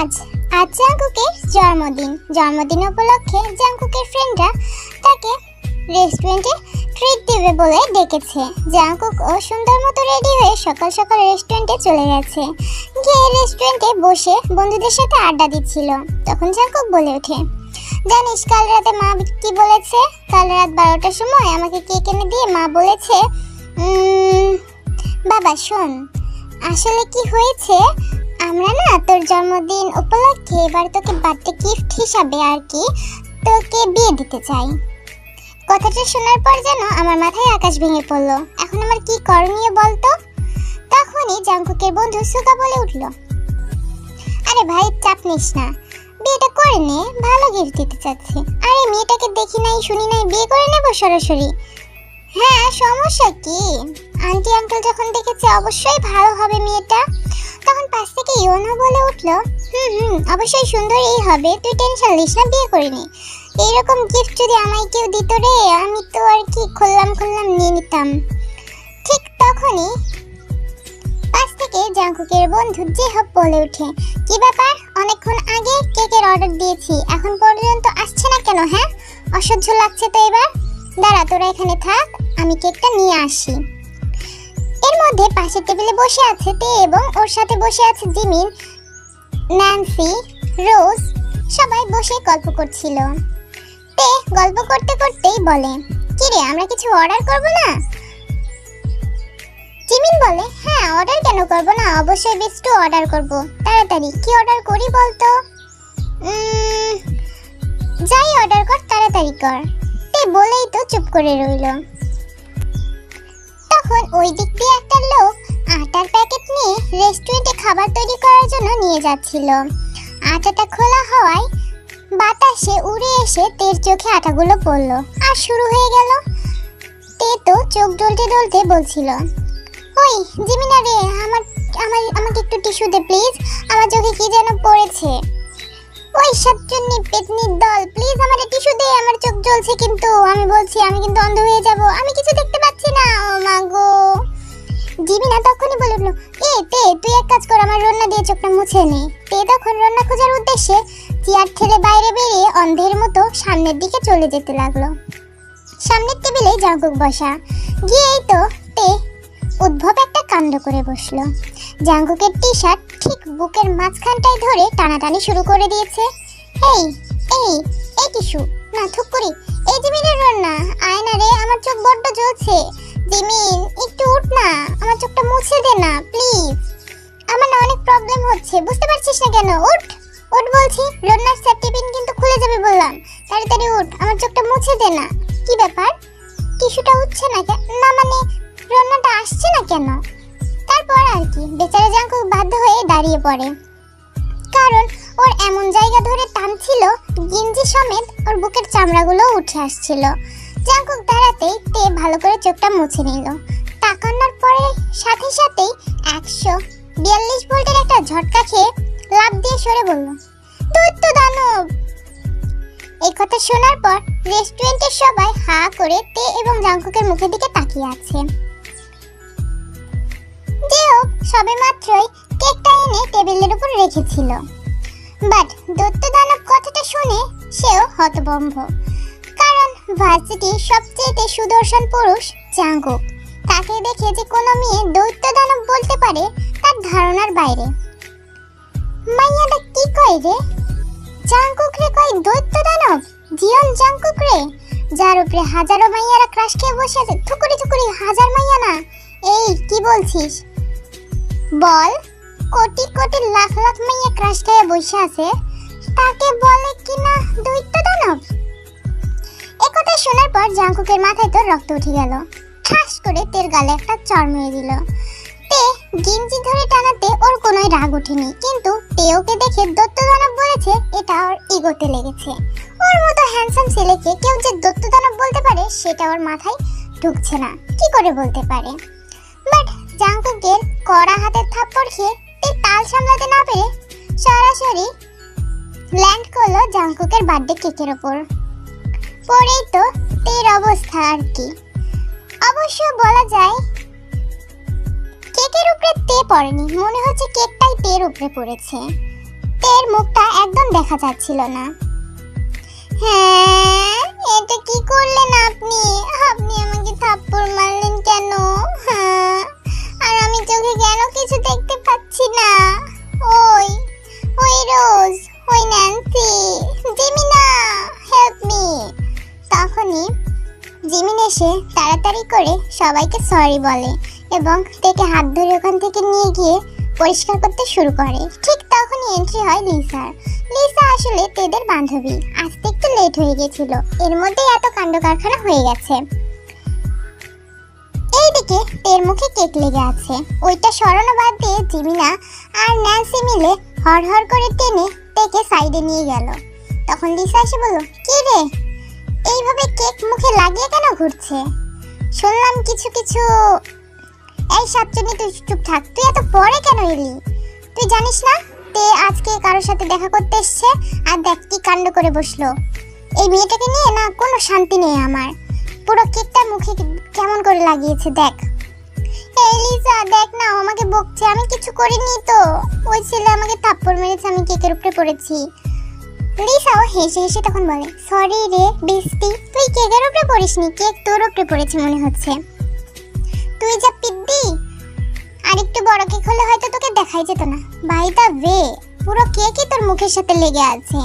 আজ আজ জাঙ্কুকের জন্মদিন। জন্মদিন উপলক্ষে জাঙ্কুকের ফ্রেন্ডরা তাকে রেস্টুরেন্টে ট্রিট দেবে বলে ডেকেছে। জাঙ্কুক ও সুন্দর মতো রেডি হয়ে সকাল সকাল রেস্টুরেন্টে চলে গেছে। গিয়ে রেস্টুরেন্টে বসে বন্ধুদের সাথে আড্ডা দিচ্ছিল। তখন জাঙ্কুক বলে ওঠে, জানিস, কাল রাতে মা কি বলেছে? কাল রাত বারোটার সময় আমাকে কেক এনে দিয়ে মা বলেছে বাবা, শোন, আসলে কি হয়েছে? আমরা না তোর জন্মদিন উপলক্ষে এবার তোকে বার্থডে গিফট হিসাবে আর কি তোকে বিয়ে দিতে চাই। কথাটা শোনার পর যেন আমার মাথায় আকাশ ভেঙে পড়ল। এখন আমার কি করণীয় বলতো? তখনই জাঙ্কুকের বন্ধু সুগা বলে উঠল, আরে ভাই, চাপ নিস না। বিয়েটা করে নে, ভালো গিফট দিতে চাচ্ছি। আরে, মেয়েটাকে দেখি নাই, শুনি নাই, বিয়ে করে নেব সরাসরি? হ্যাঁ সমস্যা কি? আন্টি, আঙ্কেল যখন দেখেছে অবশ্যই ভালো হবে মেয়েটা। তখন পাশ থেকে ইওনা বলে উঠল, হুম হুম, অবশ্যই সুন্দরই হবে, তুই টেনশন নিস না, বিয়ে করে নে। এইরকম গিফট যদি আমায় কেউ দিত রে, আমি তো আর কি খুললাম খুললাম নিয়ে নিতাম। ঠিক তখনই পাশ থেকে জাঙ্কুকের বন্ধু যে হোক বলে ওঠে, কি ব্যাপার? অনেকক্ষণ আগে কেকের অর্ডার দিয়েছি, এখন পর্যন্ত আসছে না কেন হ্যাঁ? অসহ্য লাগছে তো এবার? দাঁড়া, তোরা এখানে থাক, আমি কেকটা নিয়ে আসি। এর মধ্যে পাশের টেবিলে বসে আছে তে এবং ওর সাথে বসে আছে জিমিন, ন্যান্সি, রোজ, সবাই বসে গল্প করছিল। তে গল্প করতে করতেই বলে, কিরে, আমরা কিছু অর্ডার করব না? জিমিন বলে হ্যাঁ অর্ডার কেন করব না? অবশ্যই বিস্টু অর্ডার করব। তাড়াতাড়ি, কি অর্ডার করি বলতো? যাই অর্ডার কর, তাড়াতাড়ি কর। তে বলেই তো চুপ করে রইল। তখন ওই দিক দিয়ে একটা লোক আটার প্যাকেট নিয়ে রেস্টুরেন্টে খাবার তৈরি করার জন্য নিয়ে যাচ্ছিল। আটাটা খোলা হওয়ায় বাতাসে উড়ে এসে তের চোখে আটাগুলো পড়ল আর শুরু হয়ে গেল। তে তো চোখ ডলতে ডলতে বলছিল, ওই জিমিনা রে, আমার আমার, আমাকে একটু টিস্যু দে প্লিজ। আমার চোখে কি যেন পড়েছে। ওই সাতজন্যি পেতনির দল। প্লিজ আমার টিস্যু দে, আমার চোখ জ্বলছে কিন্তু। আমি বলছি, আমি কিন্তু অন্ধ হয়ে যাব। আমি কিছু দেখতে পাচ্ছি না। ও মা গো। জিমিনা তখনই বলে উঠল, এ, তে, তুই এক কাজ কর, আমার রন্না দিয়ে চোখটা মুছে নে। তে তখন রন্না খোঁজার উদ্দেশ্যে চেয়ার ঠেলে বাইরে বেরিয়ে অন্ধের মতো সামনের দিকে চলে যেতে লাগল। সামনের টেবিলে জাঙ্কুক বসা। গিয়েই তো তে উদ্ভব একটা কাণ্ড করে বসল। জাঙ্কুকের টি শার্ট ঠিক বুকের মাঝখানটায় ধরে টানাটানি শুরু করে দিয়েছে। এই এই এই টিস্যু না, থুক করি। এই জিমিনের রান্না, আয়না রে, আমার চোখ বড্ড জ্বলছে। জিমিন, একটু উঠ না, আমার চোখটা মুছে দে না, প্লিজ। আমার না অনেক প্রবলেম হচ্ছে, বুঝতে পারছিস না কেন? উঠ উঠ বলছি, রান্নার সেফটি পিন কিন্তু খুলে যাবে বললাম। তাড়াতাড়ি উঠ, আমার চোখটা মুছে দে না। কি ব্যাপার? টিস্যুটা উঠছে না না মানে রান্নাটা আসছে না কেন? তারপর আর কি, বেচারা জাঙ্কুক বাধ্য হয়ে দাঁড়িয়ে পড়ে। কারণ ওর এমন জায়গা ধরে টানছিল, গিঞ্জি সমেত ওর বুকের চামড়াগুলো উঠে আসছিল। জাঙ্কুক দাঁড়াতেই তে ভালো করে চোখটা মুছে নিল। তাকানোর পরে সাথে সাথেই একশো বিয়াল্লিশ ভোল্টের একটা ঝটকা খেয়ে লাভ দিয়ে সরে বলল দৈত্য দানব! এই কথা শোনার পর রেস্টুরেন্টের সবাই হা করে তে এবং জাঙ্কুকের মুখের দিকে তাকিয়ে আছে। যে হোক সবে মাত্রই কেকটা এনে টেবিলের উপর রেখেছিল। বাট দত্ত দানব কথাটা শুনে সেও হতভম্ব। কারণ ভার্সিটির সবচেয়ে সুদর্শন পুরুষ জাঙ্কুক তাকে দেখে যে কোনো মেয়ে দৈত্য দানব বলতে পারে তার ধারণার বাইরে। মাইয়াটা কি কয় রে? জাঙ্কুক রে কয় দৈত্য দানব জিয়ন জাঙ্কুক রে? যার উপরে হাজারো মাইয়ারা ক্রাশ খেয়ে বসে আছে থুকুরি থুকুরি হাজার মাইয়া না? এই, কি বলছিস? বল, কোটি কোটি লাখ লাখ মেয়ে ক্রাশ খেয়ে বসে আছে, তাকে বলে কিনা দৈত্য দানব? একথা শোনার পর জাঙ্কুকের মাথায় তো রক্ত উঠে গেল। ঠাস করে তের গালে একটা চর মেরে দিল। তে গিঞ্জি ধরে টানাতে ওর কোনোই রাগ ওঠেনি, কিন্তু তে ওকে দেখে দত্ত দানব বলেছে, এটা ওর ইগোতে লেগেছে। ওর মতো হ্যান্ডসাম ছেলেকে কেউ যে দত্ত দানব বলতে পারে, সেটা ওর মাথায় ঢুকছে না। কি করে বলতে পারে? বাট জাঙ্কুকের কড়া হাতের থাপ্পড় খেয়ে তে তাল সামলাতে না পেরে সরাসরি ল্যান্ড করল জাঙ্কুকের বার্থডে কেকের ওপর। পরেই তো তের অবস্থা আর কি। অবশ্য বলা যায়, কেকের উপরে তে পড়েনি, মনে হচ্ছে কেকটাই তের উপরে পড়েছে। তের মুখটা একদম দেখা যাচ্ছিল না। হ্যাঁ এটা কি করলেন আপনি? আপনি আমাকে থাপ্পড় মারলেন কেন? হ্যাঁ। আমি চোখে কেন কিছু দেখতে পাচ্ছি না। ওই ওই রোজ, ওই ন্যান্সি, জিমিনা হেল্প মি তখনই জিমিন এসে তাড়াতাড়ি করে সবাইকে সরি বলে এবং তাকে হাত ধরে ওখান থেকে নিয়ে গিয়ে পরিষ্কার করতে শুরু করে। ঠিক তখনই এন্ট্রি হয় লিসার লিসা আসলে তেদের বান্ধবী। আসতে একটু লেট হয়ে গেছিল। এর মধ্যেই এত কাণ্ড কারখানা হয়ে গেছে। এইদিকে তের মুখে কেক লেগে আছে। ওইটা সরানো বাদ দিয়ে জিমিনা আর ন্যান্সি মিলে হর করে টেনে তেকে সাইডে নিয়ে গেল। তখন লিসা এসে বলল, কি রে? এইভাবে কেক মুখে লাগিয়ে কেন ঘুরছে? শুনলাম কিছু কিছু এই সাতজনী তুই চুপ থাক, তুই এত পরে কেন এলি? তুই জানিস না, তে আজকে কারোর সাথে দেখা করতে এসছে, আর দেখ কি কাণ্ড করে বসল। এই মেয়েটাকে নিয়ে না কোনো শান্তি নেই আমার। পুরো কেকটা মুখে কেমন করে লাগিয়েছে, দেখ। এই লিসা দেখ না আমাকে বকছে। আমি কিছু করিনি তো। ওই ছেলে আমাকে থাপ্পড় মেরেছে, আমি কেকের উপরে পড়েছি। লিসাও হেসে হেসে তখন বলে সরি রে বৃষ্টি তুই কেকের উপরে পড়িসনি? কেক তোর উপরে পড়েছে মনে হচ্ছে। তুই যা পিদ্দি। আর একটু বড় কেক হলে হয়তো তোকে দেখাই যেত না। বাই দা ওয়ে, পুরো কেকই তোর মুখের সাথে লেগে আছে।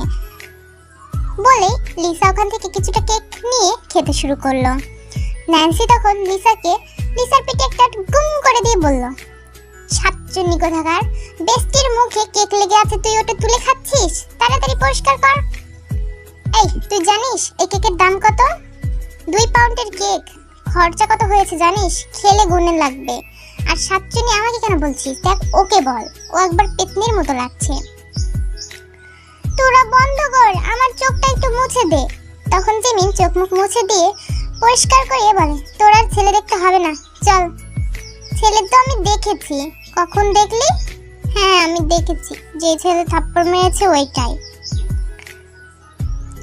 বলে লিসা ওখান থেকে কিছুটা কেক নিয়ে খেতে শুরু করল। ন্যান্সি তখন লিসাকে লিসার পেটে একটা গুম করে দিয়ে বলল সাতচুন্নি কোথাকার বেস্টির মুখে কেক লেগে আছে, তুই ওটা তুলে খাচ্ছিস? তাড়াতাড়ি পরিষ্কার কর। এই, তুই জানিস এই কেকের দাম কত? দুই পাউন্ডের কেক। খরচা কত হয়েছে জানিস? খেলে গুনে লাগবে। আর সাতচুনি আমাকে কেন বলছিস? দেখ, ওকে বল। ও একবার পেতনির মতো লাগছে। তোরা বন্ধ কর, আমার চোখটা একটু মুছে দে। তখন জিমিন চোখ মুখ মুছে দিয়ে পরিষ্কার করে বলে, তোর আর ছেলে দেখতে হবে না, চল। ছেলে তো আমি দেখেছি। কখন দেখলি? হ্যাঁ আমি দেখেছি। যে ছেলে থাপ্পড় মেরেছে ওইটাই।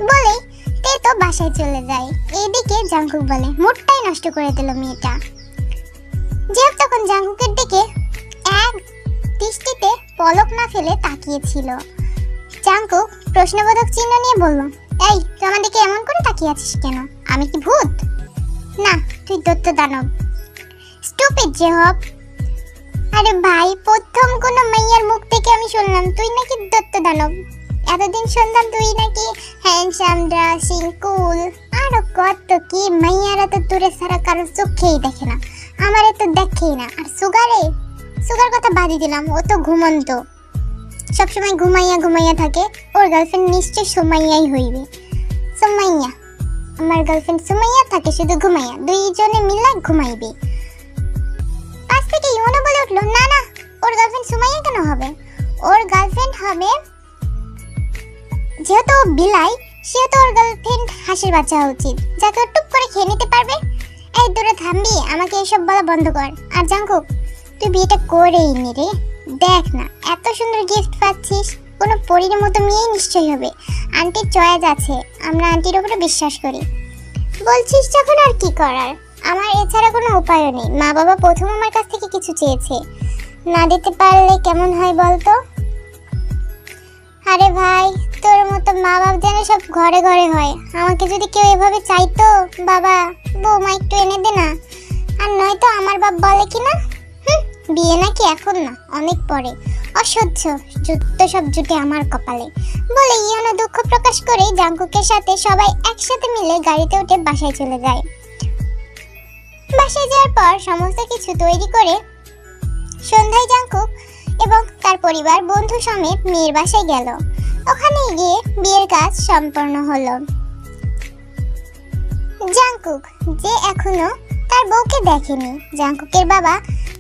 বলে, তে তো বাসায় চলে যায়। এইদিকে জাঙ্কুক বলে মুডটাই নষ্ট করে দিল মেয়েটা। জেব তখন জাঙ্কুকের দিকে এক দৃষ্টিতে পলক না ফেলে তাকিয়েছিল। জাঙ্কুক প্রশ্নবোধক চিহ্ন নিয়ে বলল, এই, তুই আমার দিকে এমন করে তাকিয়ে আছিস কেন? আমি কি ভূত? না, তুই দত্ত দানব। স্টুপিড জেহব আরে ভাই, প্রথম কোন মাইয়ার মুখ থেকে আমি শুনলাম, তুই নাকি দত্ত দানব। এতদিন শুনতাম তুই নাকি হ্যান্ডসাম ড্রাসিং কুল আরও কত কি মাইয়ারা তো দূরে ছাড়া কারও চোখেই দেখে না। আমারে তো দেখেই না। আর সুগারে? সুগার কথা বাদই দিলাম, ও তো ঘুমন্ত। সবসময় ঘুমাইয়া ঘুমাইয়া থাকে, ওর গার্লফ্রেন্ড নিশ্চয় সুমাইয়াই হইবে। সুমাইয়া, আমার গার্লফ্রেন্ড সুমাইয়া থাকে, শুধু ঘুমাইয়া, দুইজনে মিলে ঘুমাইবে। পাশ থেকে ইমনও বলে উঠল, না না, ওর গার্লফ্রেন্ড সুমাইয়া কেন হবে? ওর গার্লফ্রেন্ড হবে, যেহেতু ও বিলাই সেহেতু ওর গার্লফ্রেন্ড হাসির বাচ্চা উচিত। যাকে ও টুপ করে খেয়ে নিতে পারবে, এই দূরে থামবি, আমাকে এসব বলা বন্ধ কর। আর জাঙ্কুক, তুই বিয়েটা করেই নি রে। দেখ না, এত সুন্দর গিফট পাচ্ছিস। কোনো পরীর মতো মেয়েই নিশ্চয়ই হবে। আন্টির চয়েস আছে, আমরা আন্টির উপরে বিশ্বাস করি। বলছিস যখন আর কি করার? আমার এছাড়া কোনো উপায়ও নেই। মা বাবা প্রথম আমার কাছ থেকে কিছু চেয়েছে। না দিতে পারলে কেমন হয় বলতো? আরে ভাই, তোর মতো মা বাপ যেন সব ঘরে ঘরে হয়। আমাকে যদি কেউ এভাবে চাইতো, বাবা, বৌমা একটু এনে দে না। আর নয়তো আমার বাপ বলে কি না? বিয়ে নাকি এখন না, অনেক পরে। অসহ্য, যুদ্ধ সব জুটে আমার কপালে। বলে ইয়ানো দুঃখ প্রকাশ করে জাঙ্কুকের সাথে সবাই একসাথে মিলে গাড়িতে উঠে বাসায় চলে যায়। বাসায় যাওয়ার পর সমস্ত কিছু তৈরি করে সন্ধ্যায় জাঙ্কুক এবং তার পরিবার, বন্ধু সমেত মেয়ের বাসায় গেল। ওখানে গিয়ে বিয়ের কাজ সম্পন্ন হলো। জাঙ্কুক, যে এখনও তার বউকে দেখেনি। জাঙ্কুকের বাবা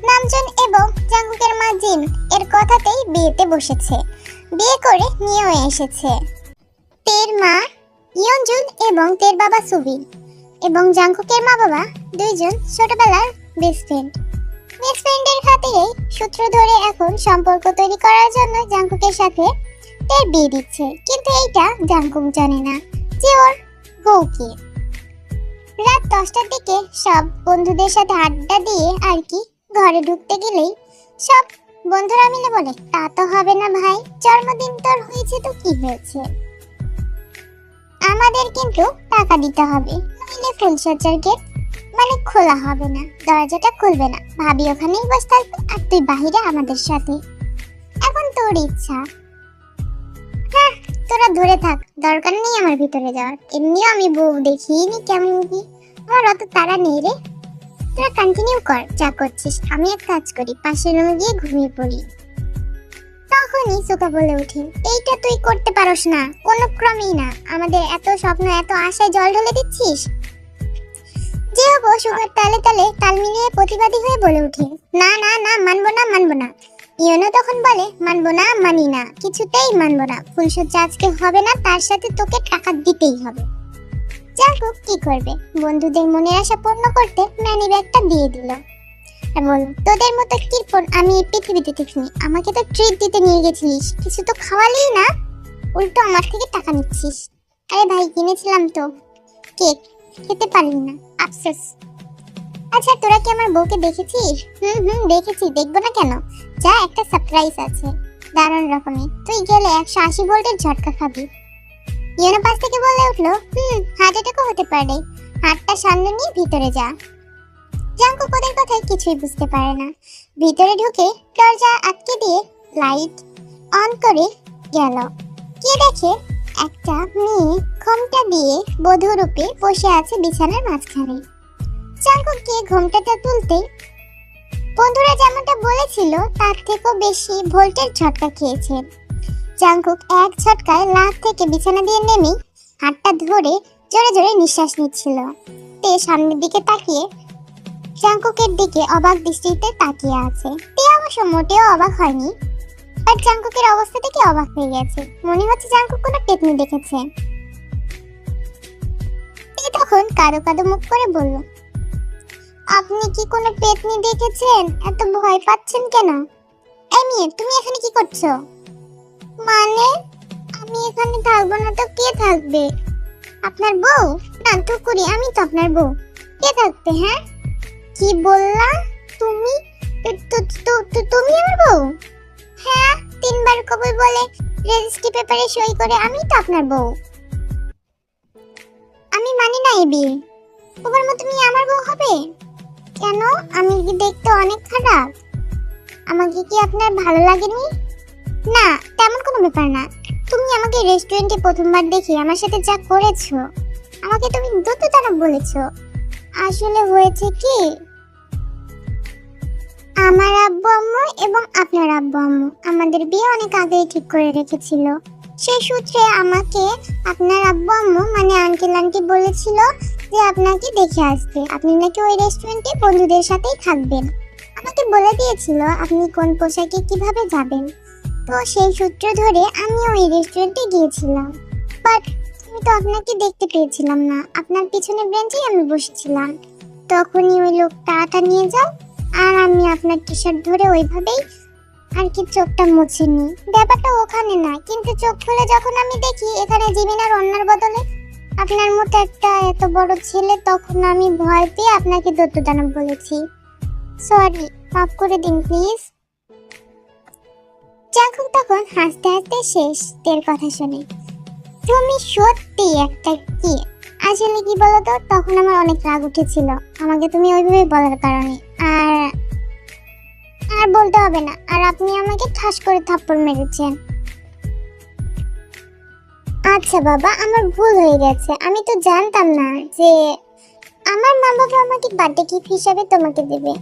নামজন এবং জাঙ্কুকের মা জিন এর কথাতেই বিয়েতে বসেছে। বিয়ে করে নিয়েও এসেছে। তের মা ইয়নজুন এবং তের বাবা সুবিন এবং জাঙ্কুকের মা বাবা দুইজন ছোটবেলার বেস্ট ফ্রেন্ড বেস্ট ফ্রেন্ডের খাতিরেই সূত্র ধরে এখন সম্পর্ক তৈরি করার জন্য জাঙ্কুকের সাথে তের বিয়ে দিচ্ছে। কিন্তু এইটা জাঙ্কুক জানে না যে ওর বউ কি। রাত দশটার দিকে সব বন্ধুদের সাথে আড্ডা দিয়ে আর কি ঘরে ঢুকতে গেলেই সব বন্ধুরা মিলে বলে, তা তো হবে না ভাই, জন্মদিন তোর হয়েছে তো কি হয়েছে? আমাদের কিন্তু টাকা দিতে হবে নইলে ফুলসজ্জার গেট মানে খোলা হবে না, দরজাটা খুলবে না, ভাবি ওখানেই বসে থাকবে, আর তুই বাহিরে আমাদের সাথে, এখন তোর ইচ্ছা। হ্যাঁ তোরা ধরে থাক, দরকার নেই আমার ভিতরে যাওয়ার, এমনিও আমি বউ দেখিনি কেমন কি। আমার অত তারা নেই রে। তোরা কন্টিনিউ কর, যা করছিস। আমি এক কাজ করি, পাশের রুমে গিয়ে ঘুমিয়ে পড়ি। তখনই সুকা বলে ওঠে, এইটা তুই করতে পারোস না, কোনো ক্রমেই না। আমাদের এত স্বপ্ন, এত আশায় জল ঢেলে দিচ্ছিস? যে হব সুগার তালে তালে তাল মিলিয়ে প্রতিবাদী হয়ে বলে ওঠে, না না না, মানবো না মানবো না। ইয়নো তখন বলে, মানবো না, মানি না, কিছুতেই মানবো না। ফুলসজ্জা আজকে হবে না, তার সাথে তোকে টাকা দিতেই হবে। যাকো কি করবে? বন্ধুদের মনের আশা পূর্ণ করতে ম্যানি ব্যাগটা দিয়ে দিল। আর তোদের মতো কিরপন আমি এই পৃথিবীতে দেখিনি? আমাকে তো ট্রিট দিতে নিয়ে গেছিলিস। কিছু তো খাওয়ালি না? উল্টো আমার থেকে টাকা নিচ্ছিস। আরে ভাই, কিনেছিলাম তো। কেক। খেতে পারলি না। আফসোস। আচ্ছা তোরা কি আমার বউকে দেখেছিস? হুম হুম, দেখেছি। দেখব না কেন? যা একটা সারপ্রাইজ আছে। দারুণ রকমের। তুই গেলে একশো আশি ভোল্টের ঝটকা খাবি। ইয়োনো পাশ থেকে বলে উঠল, হুম, হার্ট অ্যাটাকও হতে পারে। হাতটা সামনে নিয়ে ভিতরে যা। জাঙ্কু ওদের কথায় কিছুই বুঝতে পারে না। ভিতরে ঢুকে দরজা আটকে দিয়ে লাইট অন করে গেল। কে দেখে একটা মেয়ে ঘোমটা দিয়ে বধূরূপে বসে আছে বিছানার মাঝখানে। জাঙ্কুকে ঘোমটাটা তুলতে, বন্ধুরা যেমনটা বলেছিল, তার থেকেও বেশি ভোল্টের ঝটকা খেয়েছে। জাঙ্কুক এক ঝটকায় লাফ থেকে বিছানা দিয়ে নেমে হাতটা ধরে জোরে জোরে নিঃশ্বাস নিচ্ছিল। তে সামনের দিকে তাকিয়ে জাঙ্কুকের দিকে অবাক দৃষ্টিতে তাকিয়ে আছে। তে অবশ্য মোটেও অবাক হয়নি। আর জাঙ্কুকের অবস্থা থেকে অবাক হয়ে গেছে। মনে হচ্ছে জাঙ্কুক কোনো টেকনি দেখেছে। তে তখন কাদো কাদো মুখ করে বলল, আপনি কি কোনো পেতনি দেখেছেন? এত ভয় পাচ্ছেন কেন? এই মেয়ে, তুমি এখানে কি করছ? মানে আমি এখানে থাকব না তো কে থাকবে? আপনার বউ? না তো করি, আমি তো আপনার বউ। কে থাকবে হ্যাঁ? কি বললা তুমি? তুমি আমার বউ? হ্যাঁ তিনবার কবুল বলে রেজিস্ট্রি পেপারে সই করে আমি তো আপনার বউ। আমি মানি না এই বিয়ে। ওবার মতো তুমি আমার বউ হবে? কেন? আমি কি দেখতে অনেক খারাপ? আমাকে কি আপনার ভালো লাগেনি? না, তেমন কোনো ব্যাপার না। তুমি আমাকে রেস্টুরেন্টে প্রথমবার দেখে আমার সাথে যা করেছ, আমাকে তুমি দানব বলেছ। আসলে হয়েছে কি, আমার আব্বু আম্মু এবং আপনার আব্বু আম্মু আমাদের বিয়ে অনেক আগেই ঠিক করে রেখেছিল। সেই সূত্রে আমাকে আপনার আব্বু আম্মু মানে আঙ্কেল আন্টি বলেছিল যে আপনাকে দেখে আসবে আপনি নাকি ওই রেস্টুরেন্টে বন্ধুদের সাথেই থাকবেন। আমাকে বলে দিয়েছিল আপনি কোন পোশাকে কীভাবে যাবেন। তো সেই সূত্র ধরে আমি ওই রেস্টুরেন্টে গিয়েছিলাম। বাট আমি তো আপনাকে দেখতে পেয়েছিলাম না। আপনার পিছনে বেঞ্চেই আমি বসেছিলাম। তখনই ওই লোকটা আটা নিয়ে যাও, আর আমি আপনার টি শার্ট ধরে ওইভাবেই আর কি চোখটা মুছে নিই। ব্যাপারটা ওখানে না, কিন্তু চোখ খুলে যখন আমি দেখি, এখানে জিমিনার অন্যার বদলে আপনার মতো একটা এত বড় ছেলে, তখন আমি ভয় পেয়ে আপনাকে দত্তদানব বলেছি। সরি মাফ করে দিন প্লিজ জাঙ্কুক তখন হাসতে হাসতে শেষ তের কথা শুনে, তুমি সত্যি একটা কি? আসলে কি বলতো? তখন আমার অনেক রাগ উঠেছিল। আমাকে তুমি ওইভাবে বলার কারণে। আর আর বলতে হবে না। আর আপনি আমাকে ঠাস করে থাপ্পড় মেরেছেন। আচ্ছা বাবা, আমার ভুল হয়ে গেছে। আমি তো জানতাম না যে আমার মা বাবা আমাকে বার্থডে গিফট হিসাবে তোমাকে দেবে।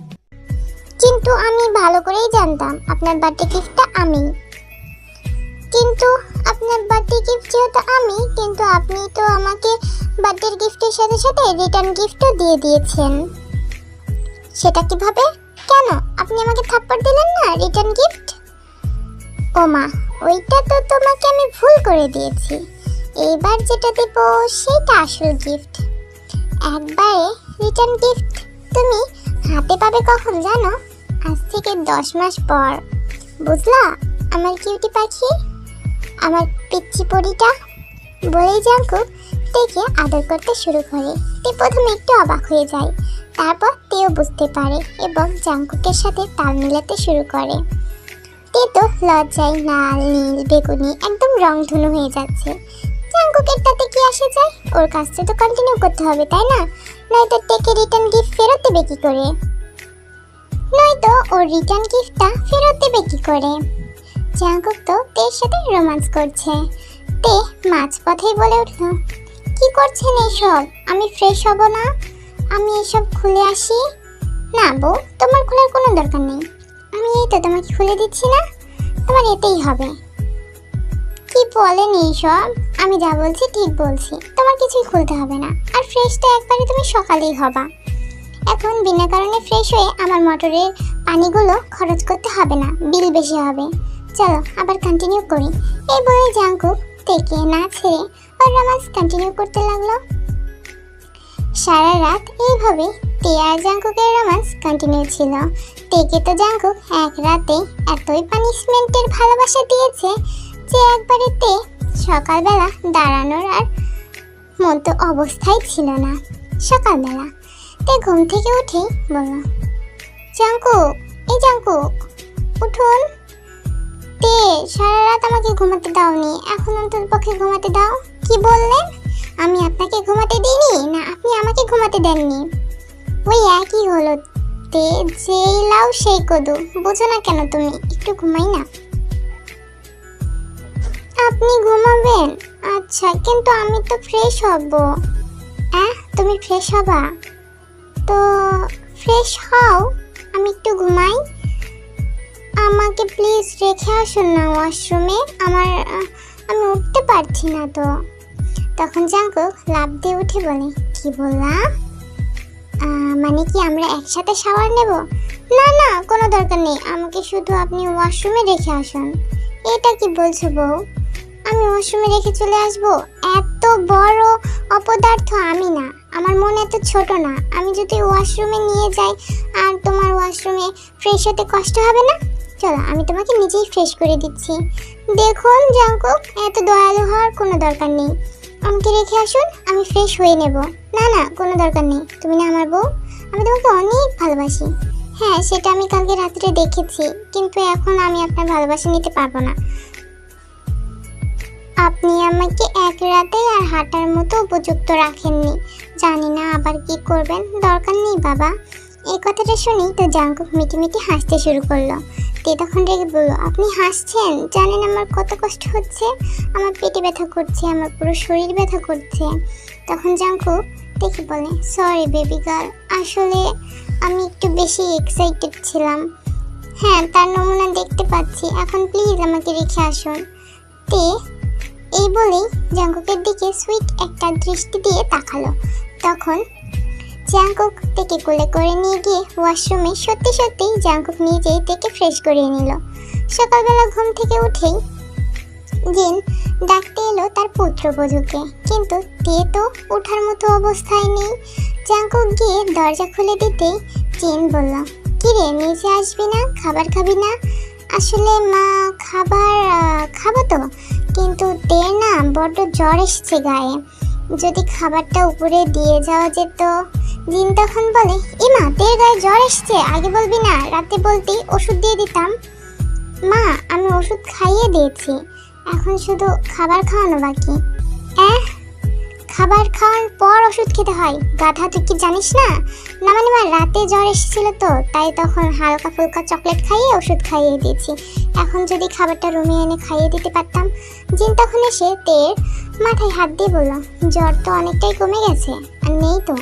কিন্তু আমি ভালো করেই জানতাম আপনার বার্থডে গিফটটা আমি। কিন্তু আপনার বার্থডে গিফট যেহেতু আমি, কিন্তু আপনি তো আমাকে বার্থডে গিফটের সাথে সাথে রিটার্ন গিফটও দিয়ে দিয়েছেন। সেটা কীভাবে? কেন? আপনি আমাকে থাপ্পড় দিলেন না রিটার্ন গিফট ও মা, ওইটা তো তোমাকে আমি ভুল করে দিয়েছি। এইবার যেটা দেব, সেটা আসল গিফট একবারে রিটার্ন গিফট তুমি হাতে পাবে কখন জানো? আজ থেকে দশ মাস পর। বুঝলা? আমার কিউটি পাখি, আমার পিচ্ছি পরিটা বলেই জাঙ্কুক দেখে আদর করতে শুরু করে। তে প্রথমে একটু অবাক হয়ে যায়, তারপর তেও বুঝতে পারে এবং জাঙ্কুকের সাথে তাল মিলাতে শুরু করে। তে তো লজ্জায় লাল, নীল, বেগুনি একদম রং ধনু হয়ে যাচ্ছে। জাঙ্কুকের তাতে কি আসে যায়? ওর কাজটা তো কন্টিনিউ করতে হবে, তাই না? নয়তো টেকে রিটার্ন গিফট ফেরত দেবে কি করে? নয়তো ওর রিটার্ন গিফটটা ফেরত দেবে কি করে? জাঙ্কুক তো তের সাথে রোমান্স করছে। তে মাঝ পথেই বলে উঠল, কি করছেন এসব? আমি ফ্রেশ হব না? আমি এসব খুলে আসি? না বউ, তোমার খোলার কোনো দরকার নেই। আমি এই তো তোমাকে খুলে দিচ্ছি না। তোমার এতেই হবে। কি বলেন এইসব? আমি যা বলছি ঠিক বলছি। তোমার কিছুই খুলতে হবে না। আর ফ্রেশটা একবারে তুমি সকালেই হবা। এখন বিনা কারণে ফ্রেশ হয়ে আমার মোটরের পানিগুলো খরচ করতে হবে না বিল বেশি হবে। চলো, আবার কন্টিনিউ করি। এই বলে জাঙ্কুক থেকে না ছেড়ে ওর রোমান্স কন্টিনিউ করতে লাগল। সারা রাত এইভাবে আর জাঙ্কুকের রোমান্স কন্টিনিউ ছিল। তেকে তো জাঙ্কুক এক রাতে এতই পানিশমেন্টের ভালোবাসা দিয়েছে যে একবারে তে সকালবেলা দাঁড়ানোর আর মতো অবস্থায় ছিল না। সকালবেলা তে ঘুম থেকে উঠেই বলল জাঙ্কুক এই জাঙ্কুক উঠুন। তে, সারা রাত আমাকে ঘুমাতে দাওনি, এখন অন্তত পক্ষে ঘুমাতে দাও। কি বললেন? আমি আপনাকে ঘুমাতে দিইনি, না আপনি আমাকে ঘুমাতে দেননি। ওই একই হলো। তে, যেই লাও সেই কদু, বোঝো না কেন তুমি, একটু ঘুমাই না। আপনি ঘুমাবেন? আচ্ছা কিন্তু আমি তো ফ্রেশ হব। হ্যাঁ তুমি ফ্রেশ হবা? তো ফ্রেশ হও, আমি একটু ঘুমাই। আমাকে প্লিজ রেখে আসুন না ওয়াশরুমে আমার আমি উঠতে পারছি না তো। তখন জাঙ্কুক লাভ দিয়ে উঠে বলে, কি বললাম? মানে কি আমরা একসাথে শাওয়ার নেব? না না, কোনো দরকার নেই, আমাকে শুধু আপনি ওয়াশরুমে রেখে আসুন। এটা কি বলছো বউ? আমি ওয়াশরুমে রেখে চলে আসব। এত বড় অপদার্থ আমি না। আমার মন এত ছোট না। আমি যদি ওয়াশরুমে নিয়ে যাই, আর তোমার ওয়াশরুমে ফ্রেশ হতে কষ্ট হবে না? চলো, আমি তোমাকে নিজেই ফ্রেশ করে দিচ্ছি। দেখুন, জাঙ্কুক, এত দয়ালু হওয়ার কোনো দরকার নেই। আমাকে রেখে আসুন, আমি ফ্রেশ হয়ে নেব। না না, কোনো দরকার নেই। তুমি না আমার বউ, আমি তোমাকে অনেক ভালোবাসি। হ্যাঁ সেটা আমি কালকে রাত্রে দেখেছি, কিন্তু এখন আমি আপনার ভালোবাসা নিতে পারব না। আপনি আমাকে এক রাতে আর হাঁটার মতো উপযুক্ত রাখেননি। জানি না আবার কি করবেন, দরকার নেই বাবা। এই কথাটা শুনি তো জাঙ্কুক মিটিমিটি হাসতে শুরু করল। তে তখন রেগে বলল, আপনি হাসছেন? জানেন আমার কত কষ্ট হচ্ছে? আমার পেটে ব্যথা করছে, আমার পুরো শরীর ব্যথা করছে। তখন জাঙ্কুক দেখে বলে সরি বেবি গার্ল আসলে আমি একটু বেশি এক্সাইটেড ছিলাম। হ্যাঁ তার নমুনা দেখতে পাচ্ছি। এখন প্লিজ আমাকে রেখে আসুন। তে এই বলেই জাঙ্কুকের দিকে সুইট একটা দৃষ্টি দিয়ে তাকালো। তখন জাঙ্কুক থেকে কোলে করে নিয়ে গিয়ে ওয়াশরুমে সত্যি সত্যি জাঙ্কুক নিজেই থেকে ফ্রেশ করিয়ে নিল। সকালবেলা ঘুম থেকে উঠেই জিন ডাকতে এলো তার পুত্রবধূকে কিন্তু তে তো ওঠার মতো অবস্থায় নেই। জাঙ্কুক গিয়ে দরজা খুলে দিতেই জিন বলল, কিরে, নিচে আসবি না? খাবার খাবি না? আসলে মা খাবার খাব তো। কিন্তু দে না বড্ড জ্বর এসছে গায়ে। যদি খাবারটা উপরে দিয়ে যাওয়া যেত, জিন তখন বলে ইমা তের গায়ে জ্বর এসছে। আগে বলবি না, রাতে বলতি ওষুধ দিয়ে দিতাম। মা, আমি ওষুধ খাইয়ে দিয়েছি। এখন শুধু খাবার খাওয়ানো বাকি। অ্যাঁ খাবার খাওয়ার পর ওষুধ খেতে হয়। গাধা, তুই কি জানিস না? না মানে আমার রাতে জ্বর এসেছিল তো, তাই তখন হালকা ফুলকা চকলেট খাইয়ে ওষুধ খাইয়ে দিয়েছি। এখন যদি খাবারটা রুমে এনে খাইয়ে দিতে পারতাম। জিন তখন এসে তের মাথায় হাত দিয়ে বলল, জ্বর তো অনেকটাই কমে গেছে, আর নেই তো।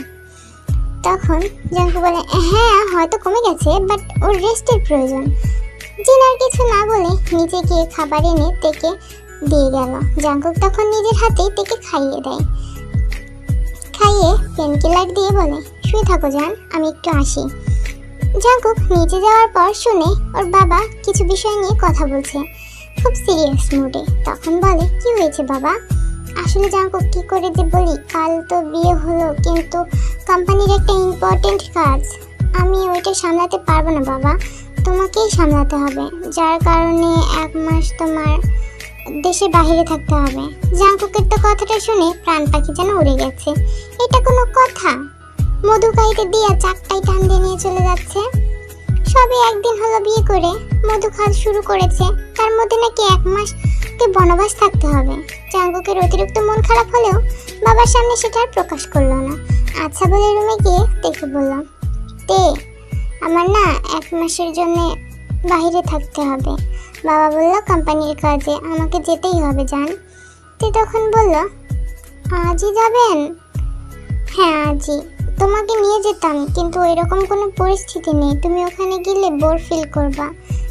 তখন জাঙ্কু বলে হ্যাঁ হয়তো কমে গেছে বাট ওর রেস্টের প্রয়োজন। জিন আর কিছু না বলে নিজে গিয়ে খাবার এনে তেকে দিয়ে গেল। জাঙ্কুক তখন নিজের হাতেই তেকে খাইয়ে দেয়। খাইয়ে পেনকিলার দিয়ে বলে, শুয়ে থাকো যান আমি একটু আসি। জাঙ্কুক নিচে যাওয়ার পর শুনে ওর বাবা কিছু বিষয় নিয়ে কথা বলছে। খুব সিরিয়াস মুডে তখন বলে, কি হয়েছে বাবা? আসলে জাঙ্কুক কি করে যে বলি, কাল তো বিয়ে হলো, কিন্তু কোম্পানির একটা ইম্পর্টেন্ট কাজ। আমি ওইটা সামলাতে পারব না বাবা। তোমাকেই সামলাতে হবে। যার কারণে এক মাস তোমার দেশে বাইরে থাকতে হবে। জাঙ্কুকের তো কথাটা শুনে প্রাণ পাখি যেন উড়ে গেছে। এটা কোনো কথা? মধু খাইতে দিয়া চাকটাই টান দিয়ে নিয়ে চলে যাচ্ছে। সবে একদিন হলো বিয়ে করে মধু খাওয়া শুরু করেছে। তার মধ্যে নাকি এক মাস বনবাস থাকতে হবে। জাঙ্কুকের অতিরিক্ত মন খারাপ হলেও বাবার সামনে সেটা আর প্রকাশ করল না। আচ্ছা বলে রুমে গিয়ে দেখে বললাম তে, আমার না এক মাসের জন্য বাইরে থাকতে হবে। বাবা বলল, কোম্পানির কাজে আমাকে যেতেই হবে যান তে তখন বলল, আজই যাবেন? হ্যাঁ আজই। তোমাকে নিয়ে যেতাম, কিন্তু এরকম কোনো পরিস্থিতি নেই। তুমি ওখানে গেলে বোর ফিল করবা।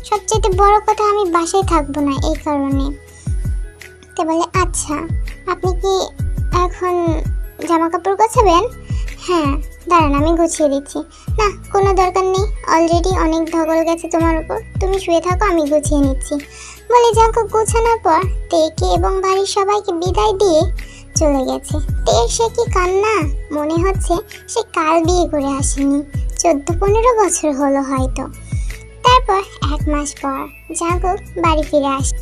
সবচেয়ে বড় কথা, আমি বাসায় থাকব না এই কারণে। তে বলে আচ্ছা আপনি কি এখন জামা কাপড় গোছাবেন? হ্যাঁ। দাঁড়ান, আমি গুছিয়ে দিচ্ছি। না, কোনো দরকার নেই। অলরেডি অনেক ধকল গেছে তোমার উপর। তুমি শুয়ে থাকো, আমি গুছিয়ে নিচ্ছি। বলে, জাঙ্কু গুছানোর পর তেকে এবং বাড়ির সবাইকে বিদায় দিয়ে চলে গেছে। তে সে কি কান্না? মনে হচ্ছে সে কাল বিয়ে করে আসেনি। চোদ্দ পনেরো বছর হলো হয়তো। তারপর এক মাস পর জাঙ্কুক বাড়ি ফিরে আসে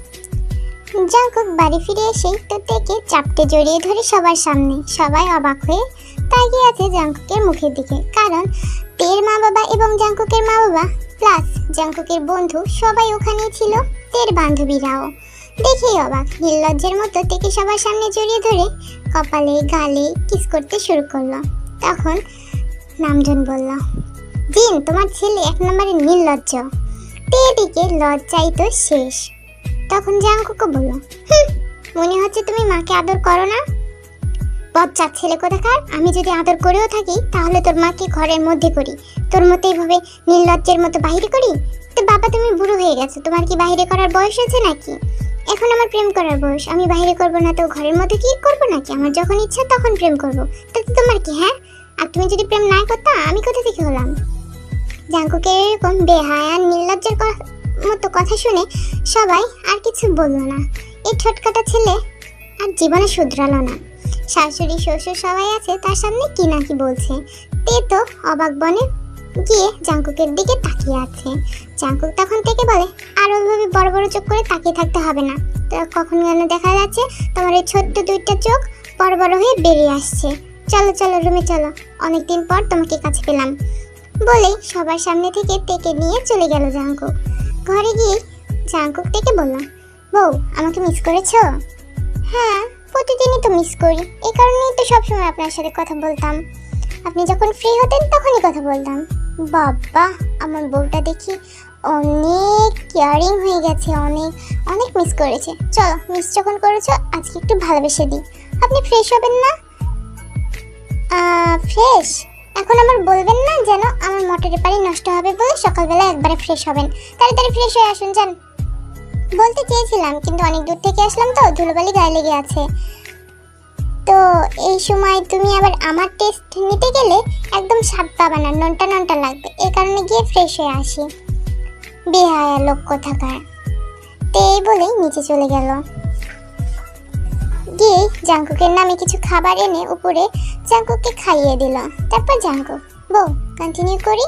জাঙ্কুক বাড়ি ফিরে এসে তো তেকে চাপটে জড়িয়ে ধরে সবার সামনে। সবাই অবাক হয়ে তাকিয়ে আছে জাঙ্কুকের মুখের দিকে। কারণ তের মা বাবা এবং জাঙ্কুকের মা বাবা প্লাস জাঙ্কুকের বন্ধু সবাই ওখানেই ছিল তের বান্ধবীরাও। দেখেই অবাক নির্লজ্জের মতো তেকে সবার সামনে জড়িয়ে ধরে কপালে গালে কিস করতে শুরু করল। তখন নামজন বলল জিন তোমার ছেলে এক নম্বরে নির্লজ্জ। তে দিকে লজ্জাই তো শেষ। তখন জাঙ্কুকে বলল "হুঁ, মনে হচ্ছে তুমি মাকে আদর করো না। বচ্চার ছেলে কোথাকার? আমি যদি আদর করেও থাকি, তাহলে তোর মাকে ঘরের মধ্যে করি। তোর মতো এইভাবে নির্লজ্জের মতো বাইরে করি? তো বাবা, তুমি বুড়ো হয়ে গেছো। তোমার কি বাইরে করার বয়স আছে নাকি? এখন আমার প্রেম করার বয়স। আমি বাইরে করব না তো ঘরের মধ্যে কি করব নাকি? আমার যখন ইচ্ছা তখন প্রেম করব। তাতে তোমার কি হ্যাঁ? আর তুমি যদি প্রেম না করতা, আমি কোথা থেকে হলাম? জাঙ্কুকে এরকম বেহায়া, নির্লজ্জের মতো কথা শুনে সবাই আর কিছু বলল না। এই ছোটকাটা ছেলে আর জীবনে শুধরালো না। শাশুড়ি, শ্বশুর সবাই আছে, তার সামনে কি নাকি বলছে? তে তো অবাক বনে গিয়ে জাঙ্কুকের দিকে তাকিয়ে আছে। জাঙ্কুক তখন থেকে বলে, আর ওইভাবে বড় বড় চোখ করে তাকিয়ে থাকতে হবে না। তো কখন যেন দেখা যাচ্ছে, তোমার এই ছোট্ট দুইটা চোখ বড় বড় হয়ে বেরিয়ে আসছে। চলো চলো, রুমে চলো। অনেকদিন পর তোমাকে কাছে পেলাম। বলে সবার সামনে থেকে তেকে নিয়ে চলে গেল জাঙ্কুক ঘরে গিয়ে জাঙ্কুক থেকে বললাম বউ, আমাকে মিস করেছ? হ্যাঁ প্রতিদিনই তো মিস করি। এই কারণেই তো সবসময় আপনার সাথে কথা বলতাম। আপনি যখন ফ্রি হতেন, তখনই কথা বলতাম। বাবা, আমার বউটা দেখি অনেক কেয়ারিং হয়ে গেছে, অনেক অনেক মিস করেছে। চলো মিস যখন করেছ, আজকে একটু ভালোবেসে দিই। আপনি ফ্রেশ হবেন না? ফ্রেশ এখন আমার বলবেন না যেন আমার মোটরের পানি নষ্ট হবে বলে সকালবেলা একবারে ফ্রেশ হবেন। তাড়াতাড়ি ফ্রেশ হয়ে আসুন, যান। বলতে চেয়েছিলাম, কিন্তু অনেক দূর থেকে আসলাম তো, ধুলোবালি গায়ে লেগে আছে। তো এই সময় তুমি আবার আমার টেস্ট নিতে গেলে একদম স্বাদ পাবা না ননটা ননটা লাগবে। এই কারণে গিয়ে ফ্রেশ হয়ে আসি। বেহায়া লোক কোথাকার। তো এই বলেই নিচে চলে গেল। গিয়ে জাঙ্কুকের নামে কিছু খাবার এনে উপরে জাঙ্কুককে খাইয়ে দিল। তারপর জাঙ্কুক, বউ কন্টিনিউ করি?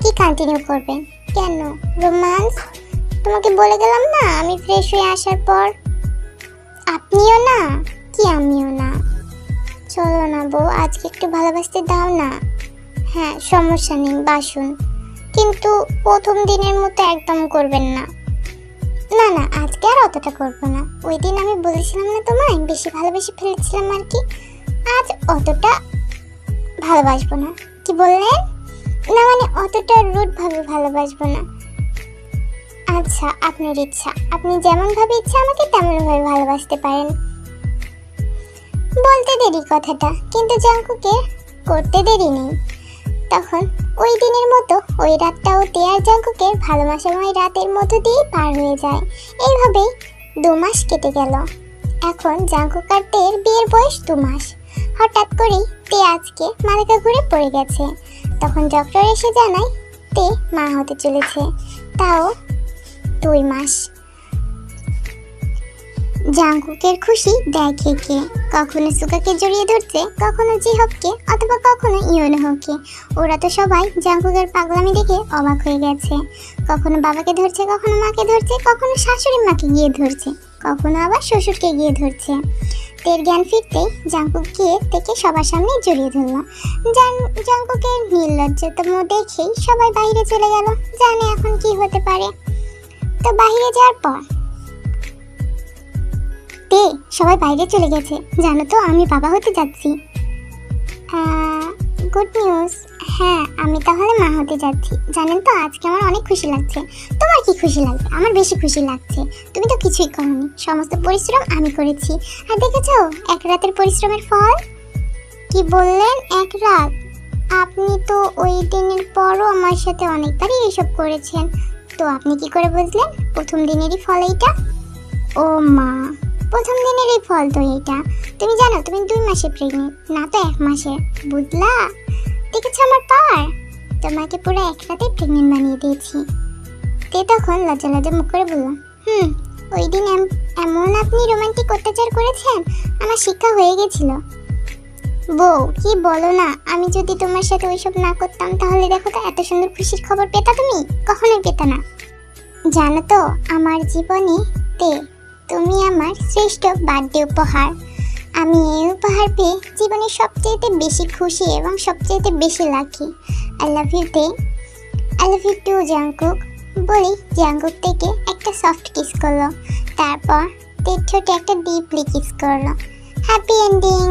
কি কন্টিনিউ করবেন কেন? রোমান্স? তোমাকে বলে গেলাম না, আমি ফ্রেশ হয়ে আসার পর। আপনিও না? কি আমিও না? চলো না বউ, আজকে একটু ভালোবাসতে দাও না। হ্যাঁ সমস্যা নেই, বাসুন। কিন্তু প্রথম দিনের মতো একদম করবেন না। না না, আজকে আর অতটা করব না। ওই দিন আমি বলেছিলাম না তোমায়, বেশি ভালোবেসে ফেলেছিলাম আর কি। আজ অতটা ভালোবাসবো না। কি বললেন? না মানে অতটা রুট ভাবে ভালোবাসবো না। আচ্ছা আপনার ইচ্ছা। আপনি যেমন ভাবে ইচ্ছা আমাকে তেমন ভাবে ভালোবাসতে পারেন। বলতে দেরি কথাটা, কিন্তু জাঙ্কুকে করতে দেরি নেই। তখন ওই দিনের মতো ওই রাতটাও তেয়ার জাঙ্কুকের ভালোবাসাময় রাতের মধ্য দিয়ে পার হয়ে যায়। এইভাবেই দু মাস কেটে গেল। এখন জাঙ্কুক আর বিয়ের বয়স দু মাস। হঠাৎ করেই তে আজকে মালিকা ঘুরে পড়ে গেছে। তখন ডক্টর এসে জানায়, তে মা হতে চলেছে। তাও দুই মাস। জাঙ্কুকের খুশি দেখে কে? কখনো সুকাকে জড়িয়ে ধরছে কখনো জিহবকে, অথবা কখনো ইয়োনহকে ওরা তো সবাই জাঙ্কুকের পাগলামি দেখে অবাক হয়ে গেছে। কখনো বাবাকে ধরছে, কখনো মাকে ধরছে, কখনো শাশুড়ি মাকে গিয়ে ধরছে, কখনো আবার শ্বশুরকে গিয়ে ধরছে। তের জ্ঞান ফিরতেই জাঙ্কুক গিয়ে থেকে সবার সামনে জড়িয়ে ধরলো। জাঙ্কুকের নির্লজ্জতম দেখেই সবাই বাইরে চলে গেল, জানে এখন কি হতে পারে। তো বাইরে যাওয়ার পর। তে, সবাই বাইরে চলে গেছে। জানো তো, আমি বাবা হতে যাচ্ছি। গুড নিউজ হ্যাঁ আমি তাহলে মা হতে যাচ্ছি। জানেন তো, আজকে আমার অনেক খুশি লাগছে। তোমার কি খুশি লাগবে? আমার বেশি খুশি লাগছে। তুমি তো কিছুই করনি। সমস্ত পরিশ্রম আমি করেছি। আর দেখেছ, এক রাতের পরিশ্রমের ফল? কি বললেন? এক রাত। আপনি তো ওই দিনের পরও আমার সাথে অনেকবারই এসব করেছেন। তো আপনি কি করে বুঝলেন? প্রথম দিনেরই ফল এইটা? ও মা, প্রথম দিনের এই ফল তো এইটা। তুমি জানো, তুমি দুই মাসে প্রেগনেন্ট না তো এক মাসে। বুঝলা? দেখেছ আমার পার তোমাকে পুরো এক রাতে প্রেগনেন্ট বানিয়ে দিয়েছি। তে তখন লজ্জা লজ্জা মুখ করে বললাম হুম, ওই দিন এম- এমন আপনি রোমান্টিক অত্যাচার করেছেন, আমার শিক্ষা হয়ে গেছিল। বউ, কি বলো না? আমি যদি তোমার সাথে ওইসব না করতাম, তাহলে দেখো তো এত সুন্দর খুশির খবর পেতা তুমি? কখনোই পেতা না। জানো তো, আমার জীবনে তে তুমি আমার শ্রেষ্ঠ বার্থডে উপহার। আমি এই উপহার পেয়ে জীবনে সবচেয়ে বেশি খুশি এবং সবচেয়ে বেশি লাকি আই লাভ ইউ তে। I love you too Jungkook বলি জাঙ্কুক থেকে একটা সফট কিস করল। তারপর তের ছোট একটা ডিপলি কিস করল। Happy ending